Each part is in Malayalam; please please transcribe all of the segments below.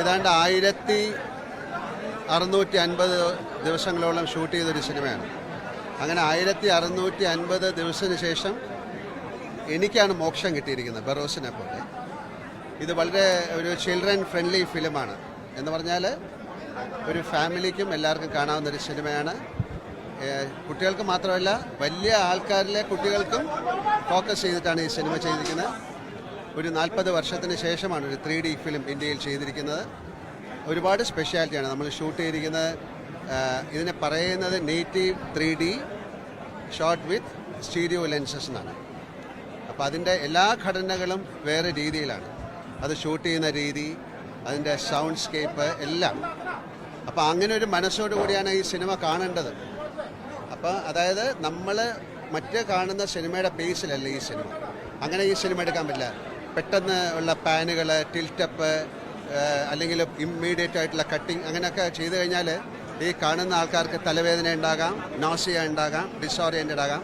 ഏതാണ്ട് ആയിരത്തി അറുന്നൂറ്റി അൻപത് ദിവസങ്ങളോളം ഷൂട്ട് ചെയ്തൊരു സിനിമയാണ്. അങ്ങനെ ആയിരത്തി അറുന്നൂറ്റി അൻപത് ദിവസത്തിന് ശേഷം എനിക്കാണ് മോക്ഷം കിട്ടിയിരിക്കുന്നത് ബെറോസിനെ പോലെ. ഇത് വളരെ ഒരു ചിൽഡ്രൻ ഫ്രണ്ട്ലി ഫിലിമാണ് എന്ന് പറഞ്ഞാൽ ഒരു ഫാമിലിക്കും എല്ലാവർക്കും കാണാവുന്ന ഒരു സിനിമയാണ് കുട്ടികൾക്ക് മാത്രമല്ല വലിയ ആൾക്കാരിലെ കുട്ടികൾക്കും ഫോക്കസ് ചെയ്തിട്ടാണ് ഈ സിനിമ ചെയ്തിരിക്കുന്നത്. ഒരു നാൽപ്പത് വർഷത്തിന് ശേഷമാണ് ഒരു ത്രീ ഡി ഫിലിം ഇന്ത്യയിൽ ചെയ്തിരിക്കുന്നത്. ഒരുപാട് സ്പെഷ്യാലിറ്റിയാണ് നമ്മൾ ഷൂട്ട് ചെയ്തിരിക്കുന്നത് ഇതിനെ പറയുന്നത് native three D shot with stereo lenses എന്നാണ്. അപ്പോൾ അതിന്റെ എല്ലാ ഘടനകളും വേറെ രീതിയിലാണ്. അത് ഷൂട്ട് ചെയ്യുന്ന രീതി അതിന്റെ സൗണ്ട് സ്കേപ്പ് എല്ലാം. അപ്പോൾ അങ്ങനെ ഒരു മനസ്സോടു കൂടിയാണ് ഈ സിനിമ കാണേണ്ടത്. അപ്പോൾ അതായത് നമ്മൾ മറ്റ് കാണുന്ന സിനിമയുടെ പേസിലല്ല ഈ സിനിമ. അങ്ങനെ ഈ സിനിമ എടുക്കാൻ പറ്റില്ല. പെട്ടെന്ന് ഉള്ള പാനുകൾ ടിൽറ്റപ്പ് അല്ലെങ്കിൽ ഇമ്മീഡിയറ്റ് ആയിട്ടുള്ള കട്ടിങ് അങ്ങനെയൊക്കെ ചെയ്തു കഴിഞ്ഞാൽ ഈ കാണുന്ന ആൾക്കാർക്ക് തലവേദന ഉണ്ടാകാം നോസിയ ഉണ്ടാകാം ഡിസോറിയന്റഡ് ആകാം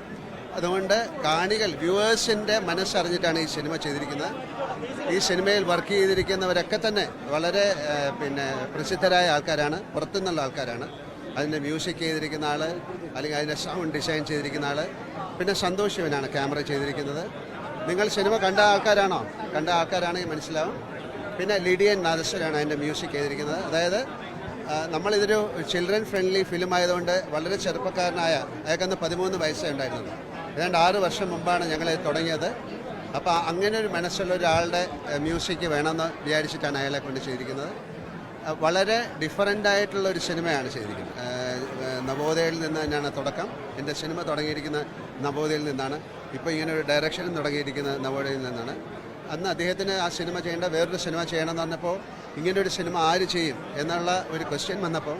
അതുകൊണ്ട് കാണികൾ വ്യൂവേഴ്സിന്റെ മനസ്സറിഞ്ഞിട്ടാണ് ഈ സിനിമ ചെയ്തിരിക്കുന്നത്. ഈ സിനിമയിൽ വർക്ക് ചെയ്തിരിക്കുന്നവരൊക്കെ തന്നെ വളരെ പിന്നെ പ്രസിദ്ധരായ ആൾക്കാരാണ് പുറത്തുനിന്നുള്ള ആൾക്കാരാണ്. അതിന്റെ മ്യൂസിക് ചെയ്തിരിക്കുന്ന ആൾ അല്ലെങ്കിൽ അതിന്റെ സൗണ്ട് ഡിസൈൻ ചെയ്തിരിക്കുന്ന ആൾ പിന്നെ സന്തോഷ് ക്യാമറ ചെയ്തിരിക്കുന്നത്. നിങ്ങൾ സിനിമ കണ്ട ആൾക്കാരാണോ? കണ്ട ആൾക്കാരാണെങ്കിൽ മനസ്സിലാവും പിന്നെ ലിഡിയൻ നാദസ്വരാണ് അതിന്റെ മ്യൂസിക് ചെയ്തിരിക്കുന്നത്. അതായത് നമ്മളിതൊരു ചിൽഡ്രൻ ഫ്രണ്ട്ലി ഫിലിം ആയതുകൊണ്ട് വളരെ ചെറുപ്പക്കാരനായ അയാൾക്കന്ന് പതിമൂന്ന് വയസ്സേ ഉണ്ടായിരുന്നത് ഏതാണ്ട് ആറ് വർഷം മുമ്പാണ് ഞങ്ങൾ തുടങ്ങിയത്. അപ്പോൾ അങ്ങനെ ഒരു മനസ്സുള്ള ഒരാളുടെ മ്യൂസിക് വേണമെന്ന് വിചാരിച്ചിട്ടാണ് അയാളെ കൊണ്ട് ചെയ്തിരിക്കുന്നത്. വളരെ ഡിഫറന്റ് ആയിട്ടുള്ള ഒരു സിനിമയാണ് ചെയ്തിരിക്കുന്നത്. നവോദയയിൽ നിന്ന് തന്നെയാണ് തുടക്കം. എന്റെ സിനിമ തുടങ്ങിയിരിക്കുന്ന നവോദയയിൽ നിന്നാണ് ഇപ്പോൾ ഇങ്ങനെ ഒരു ഡയറക്ഷനും തുടങ്ങിയിരിക്കുന്നത് നവോദയയിൽ നിന്നാണ്. അന്ന് അദ്ദേഹത്തിന് ആ സിനിമ ചെയ്യേണ്ട വേറൊരു സിനിമ ചെയ്യണം എന്ന് പറഞ്ഞപ്പോൾ ഒരു സിനിമ ആര് ചെയ്യും എന്നുള്ള ഒരു ക്വസ്റ്റ്യൻ വന്നപ്പോൾ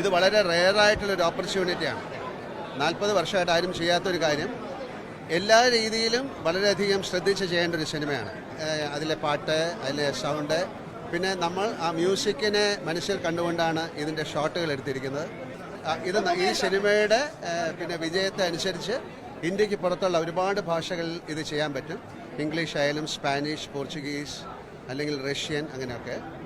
ഇത് വളരെ റെയറായിട്ടുള്ളൊരു ഓപ്പർച്യൂണിറ്റിയാണ് നാൽപ്പത് വർഷമായിട്ട് ആരും ചെയ്യാത്തൊരു കാര്യം. എല്ലാ രീതിയിലും വളരെയധികം ശ്രദ്ധിച്ച് ചെയ്യേണ്ട ഒരു സിനിമയാണ് അതിലെ പാട്ട് അതിലെ സൗണ്ട് പിന്നെ നമ്മൾ ആ മ്യൂസിക്കിനെ മനസ്സിൽ കണ്ടുകൊണ്ടാണ് ഇതിന്റെ ഷോട്ടുകൾ എടുത്തിരിക്കുന്നത്. ഇത് ഈ സിനിമയുടെ പിന്നെ വിജയത്തെ അനുസരിച്ച് ഇന്ത്യയ്ക്ക് പുറത്തുള്ള ഒരുപാട് ഭാഷകളിൽ ഇത് ചെയ്യാൻ പറ്റും. ഇംഗ്ലീഷ് ആയാലും സ്പാനിഷ് പോർച്ചുഗീസ് അല്ലെങ്കിൽ റഷ്യൻ അങ്ങനെയൊക്കെ.